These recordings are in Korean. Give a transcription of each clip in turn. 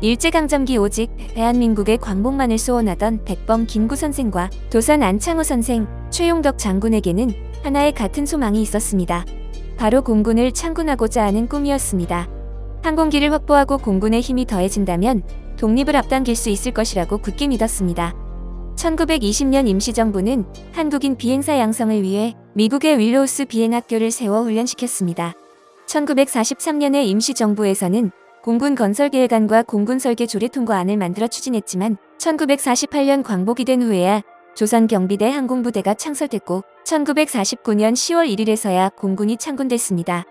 일제강점기 오직 대한민국의 광복만을 소원하던 백범 김구 선생과 도산 안창호 선생, 최용덕 장군에게는 하나의 같은 소망이 있었습니다. 바로 공군을 창군하고자 하는 꿈이었습니다. 항공기를 확보하고 공군의 힘이 더해진다면 독립을 앞당길 수 있을 것이라고 굳게 믿었습니다. 1920년 임시정부는 한국인 비행사 양성을 위해 미국의 윌로우스 비행학교를 세워 훈련시켰습니다. 1943년에 임시정부에서는 공군 건설계획안과 공군 설계 조례 통과안을 만들어 추진했지만 1948년 광복이 된 후에야 조선 경비대 항공부대가 창설됐고 1949년 10월 1일에서야 공군이 창군됐습니다.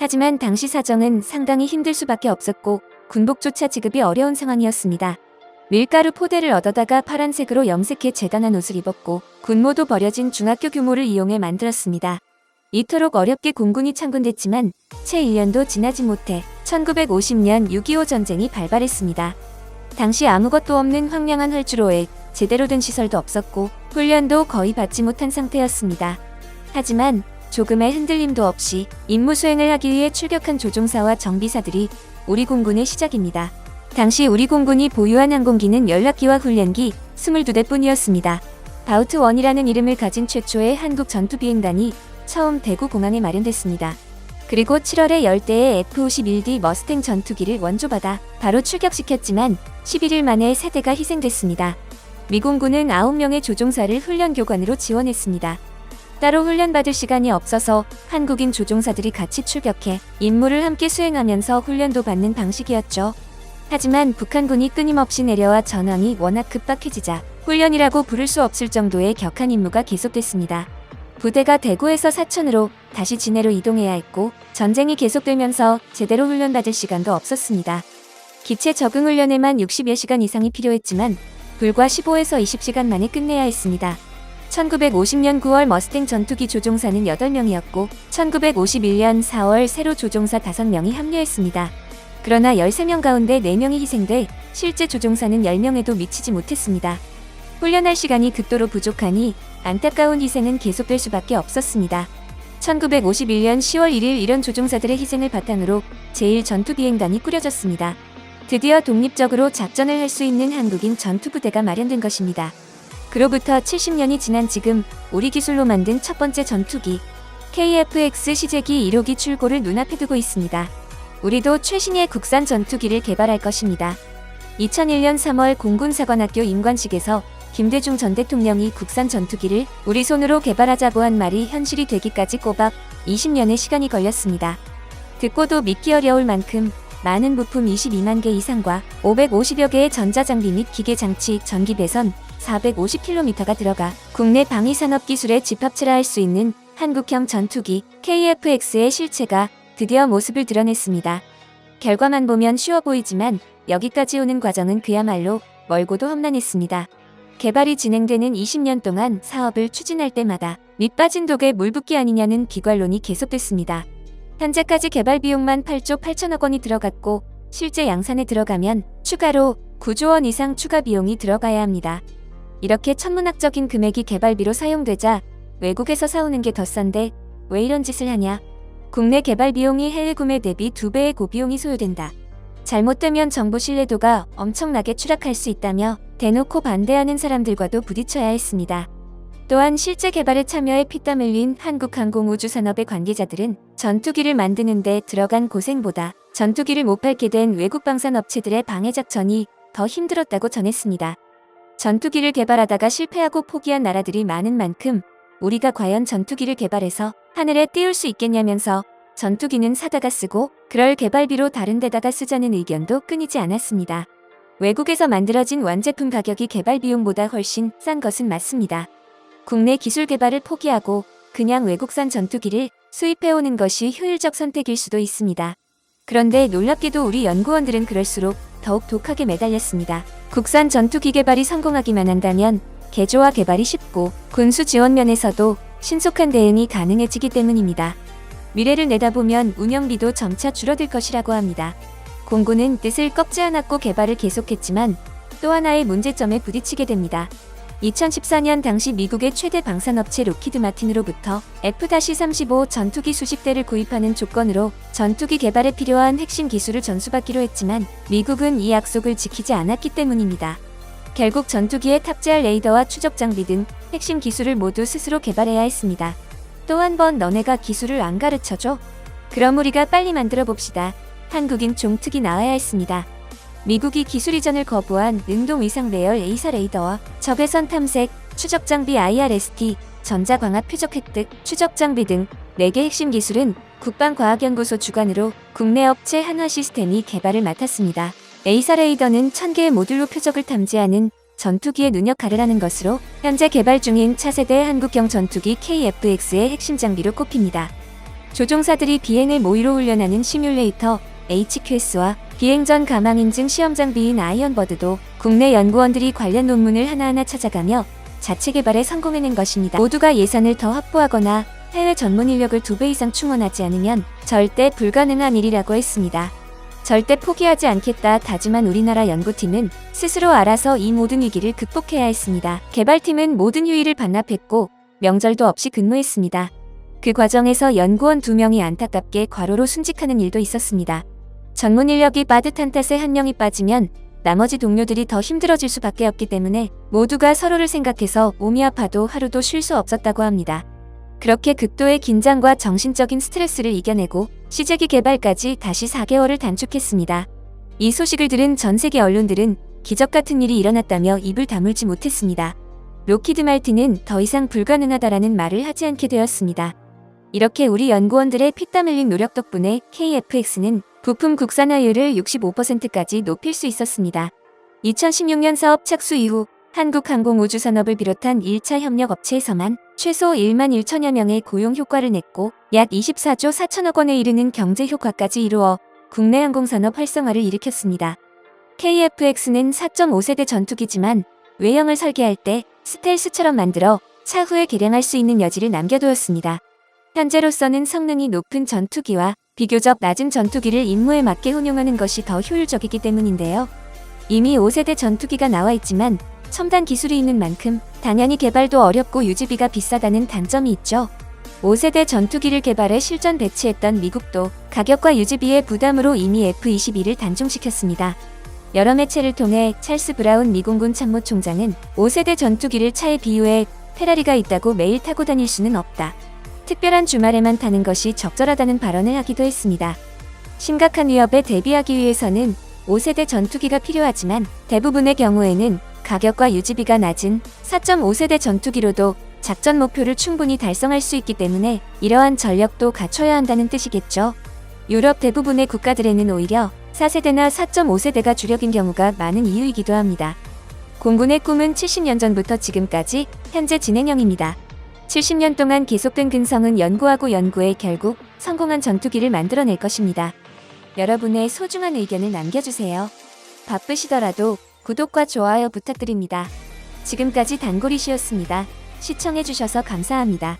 하지만 당시 사정은 상당히 힘들 수밖에 없었고 군복조차 지급이 어려운 상황이었습니다. 밀가루 포대를 얻어다가 파란색으로 염색해 재단한 옷을 입었고 군모도 버려진 중학교 규모를 이용해 만들었습니다. 이토록 어렵게 공군이 창군됐지만 채 1년도 지나지 못해 1950년 6.25 전쟁이 발발했습니다. 당시 아무것도 없는 황량한 활주로에 제대로 된 시설도 없었고 훈련도 거의 받지 못한 상태였습니다. 하지만 조금의 흔들림도 없이 임무 수행을 하기 위해 출격한 조종사와 정비사들이 우리 공군의 시작입니다. 당시 우리 공군이 보유한 항공기는 연락기와 훈련기 22대뿐이었습니다. 바우트1이라는 이름을 가진 최초의 한국 전투비행단이 처음 대구 공항에 마련됐습니다. 그리고 7월에 10대의 F-51D 머스탱 전투기를 원조받아 바로 출격시켰지만 11일 만에 3대가 희생됐습니다. 미공군은 9명의 조종사를 훈련 교관으로 지원했습니다. 따로 훈련받을 시간이 없어서 한국인 조종사들이 같이 출격해 임무를 함께 수행하면서 훈련도 받는 방식이었죠. 하지만 북한군이 끊임없이 내려와 전황이 워낙 급박해지자 훈련이라고 부를 수 없을 정도의 격한 임무가 계속됐습니다. 부대가 대구에서 사천으로 다시 진해로 이동해야 했고 전쟁이 계속되면서 제대로 훈련받을 시간도 없었습니다. 기체 적응 훈련에만 60여 시간 이상이 필요했지만 불과 15에서 20시간 만에 끝내야 했습니다. 1950년 9월 머스탱 전투기 조종사는 8명이었고 1951년 4월 새로 조종사 5명이 합류했습니다. 그러나 13명 가운데 4명이 희생돼 실제 조종사는 10명에도 미치지 못했습니다. 훈련할 시간이 극도로 부족하니 안타까운 희생은 계속될 수밖에 없었습니다. 1951년 10월 1일 이런 조종사들의 희생을 바탕으로 제1전투비행단이 꾸려졌습니다. 드디어 독립적으로 작전을 할 수 있는 한국인 전투부대가 마련된 것입니다. 그로부터 70년이 지난 지금 우리 기술로 만든 첫 번째 전투기 KFX 시제기 1호기 출고를 눈앞에 두고 있습니다. 우리도 최신의 국산 전투기를 개발할 것입니다. 2001년 3월 공군사관학교 임관식에서 김대중 전 대통령이 국산 전투기를 우리 손으로 개발하자고 한 말이 현실이 되기까지 꼬박 20년의 시간이 걸렸습니다. 듣고도 믿기 어려울 만큼 많은 부품 22만 개 이상과 550여 개의 전자장비 및 기계장치, 전기 배선 450km가 들어가 국내 방위산업 기술의 집합체라 할 수 있는 한국형 전투기 KFX의 실체가 드디어 모습을 드러냈습니다. 결과만 보면 쉬워 보이지만 여기까지 오는 과정은 그야말로 멀고도 험난했습니다. 개발이 진행되는 20년 동안 사업을 추진할 때마다 밑빠진 독에 물 붓기 아니냐는 비관론이 계속됐습니다. 현재까지 개발 비용만 8조 8천억 원이 들어갔고 실제 양산에 들어가면 추가로 9조 원 이상 추가 비용이 들어가야 합니다. 이렇게 천문학적인 금액이 개발비로 사용되자 외국에서 사오는 게 더 싼데 왜 이런 짓을 하냐? 국내 개발 비용이 해외 구매 대비 두 배의 고비용이 소요된다. 잘못되면 정부 신뢰도가 엄청나게 추락할 수 있다며 대놓고 반대하는 사람들과도 부딪혀야 했습니다. 또한 실제 개발에 참여해 피땀 흘린 한국항공우주산업의 관계자들은 전투기를 만드는 데 들어간 고생보다 전투기를 못 팔게 된 외국 방산 업체들의 방해 작전이 더 힘들었다고 전했습니다. 전투기를 개발하다가 실패하고 포기한 나라들이 많은 만큼 우리가 과연 전투기를 개발해서 하늘에 띄울 수 있겠냐면서 전투기는 사다가 쓰고 그럴 개발비로 다른 데다가 쓰자는 의견도 끊이지 않았습니다. 외국에서 만들어진 완제품 가격이 개발 비용보다 훨씬 싼 것은 맞습니다. 국내 기술 개발을 포기하고 그냥 외국산 전투기를 수입해오는 것이 효율적 선택일 수도 있습니다. 그런데 놀랍게도 우리 연구원들은 그럴수록 더욱 독하게 매달렸습니다. 국산 전투기 개발이 성공하기만 한다면 개조와 개발이 쉽고 군수 지원 면에서도 신속한 대응이 가능해지기 때문입니다. 미래를 내다보면 운영비도 점차 줄어들 것이라고 합니다. 공군은 뜻을 꺾지 않았고 개발을 계속했지만 또 하나의 문제점에 부딪히게 됩니다. 2014년 당시 미국의 최대 방산업체 로키드 마틴으로부터 F-35 전투기 수십 대를 구입하는 조건으로 전투기 개발에 필요한 핵심 기술을 전수받기로 했지만 미국은 이 약속을 지키지 않았기 때문입니다. 결국 전투기에 탑재할 레이더와 추적 장비 등 핵심 기술을 모두 스스로 개발해야 했습니다. 또 한 번 너네가 기술을 안 가르쳐줘? 그럼 우리가 빨리 만들어 봅시다. 한국인 종특이 나와야 했습니다. 미국이 기술 이전을 거부한 능동 위상 배열 A사 레이더와 적외선 탐색, 추적 장비 IRST, 전자광합 표적 획득, 추적 장비 등 4개 핵심 기술은 국방과학연구소 주관으로 국내 업체 한화 시스템이 개발을 맡았습니다. A사 레이더는 1000개의 모듈로 표적을 탐지하는 전투기에 눈역 가르라는 것으로 현재 개발 중인 차세대 한국형 전투기 KFX의 핵심 장비로 꼽힙니다. 조종사들이 비행을 모의로 훈련하는 시뮬레이터 HQS와 비행 전 가망 인증 시험 장비인 아이언버드도 국내 연구원들이 관련 논문을 하나하나 찾아가며 자체 개발에 성공해낸 것입니다. 모두가 예산을 더 확보하거나 해외 전문 인력을 두 배 이상 충원하지 않으면 절대 불가능한 일이라고 했습니다. 절대 포기하지 않겠다 다짐한 우리나라 연구팀은 스스로 알아서 이 모든 위기를 극복해야 했습니다. 개발팀은 모든 휴일을 반납했고 명절도 없이 근무했습니다. 그 과정에서 연구원 두 명이 안타깝게 과로로 순직하는 일도 있었습니다. 전문 인력이 빠듯한 탓에 한 명이 빠지면 나머지 동료들이 더 힘들어질 수밖에 없기 때문에 모두가 서로를 생각해서 몸이 아파도 하루도 쉴 수 없었다고 합니다. 그렇게 극도의 긴장과 정신적인 스트레스를 이겨내고 시제기 개발까지 다시 4개월을 단축했습니다. 이 소식을 들은 전 세계 언론들은 기적 같은 일이 일어났다며 입을 다물지 못했습니다. 로키드 말틴은 더 이상 불가능하다라는 말을 하지 않게 되었습니다. 이렇게 우리 연구원들의 피땀 흘린 노력 덕분에 KFX는 부품 국산화율을 65%까지 높일 수 있었습니다. 2016년 사업 착수 이후 한국항공우주산업을 비롯한 1차 협력 업체에서만 최소 1만 1천여 명의 고용 효과를 냈고 약 24조 4천억 원에 이르는 경제 효과까지 이루어 국내 항공산업 활성화를 일으켰습니다. KFX는 4.5세대 전투기지만 외형을 설계할 때 스텔스처럼 만들어 차후에 개량할 수 있는 여지를 남겨두었습니다. 현재로서는 성능이 높은 전투기와 비교적 낮은 전투기를 임무에 맞게 혼용하는 것이 더 효율적이기 때문인데요. 이미 5세대 전투기가 나와 있지만 첨단 기술이 있는 만큼 당연히 개발도 어렵고 유지비가 비싸다는 단점이 있죠. 5세대 전투기를 개발해 실전 배치했던 미국도 가격과 유지비의 부담으로 이미 F-22를 단종시켰습니다. 여러 매체를 통해 찰스 브라운 미공군 참모총장은 5세대 전투기를 차에 비유해 페라리가 있다고 매일 타고 다닐 수는 없다. 특별한 주말에만 타는 것이 적절하다는 발언을 하기도 했습니다. 심각한 위협에 대비하기 위해서는 5세대 전투기가 필요하지만 대부분의 경우에는 가격과 유지비가 낮은 4.5세대 전투기로도 작전 목표를 충분히 달성할 수 있기 때문에 이러한 전력도 갖춰야 한다는 뜻이겠죠. 유럽 대부분의 국가들에는 오히려 4세대나 4.5세대가 주력인 경우가 많은 이유이기도 합니다. 공군의 꿈은 70년 전부터 지금까지 현재 진행형입니다. 70년 동안 계속된 근성은 연구하고 연구해 결국 성공한 전투기를 만들어낼 것입니다. 여러분의 소중한 의견을 남겨주세요. 바쁘시더라도 구독과 좋아요 부탁드립니다. 지금까지 단골이시였습니다. 시청해주셔서 감사합니다.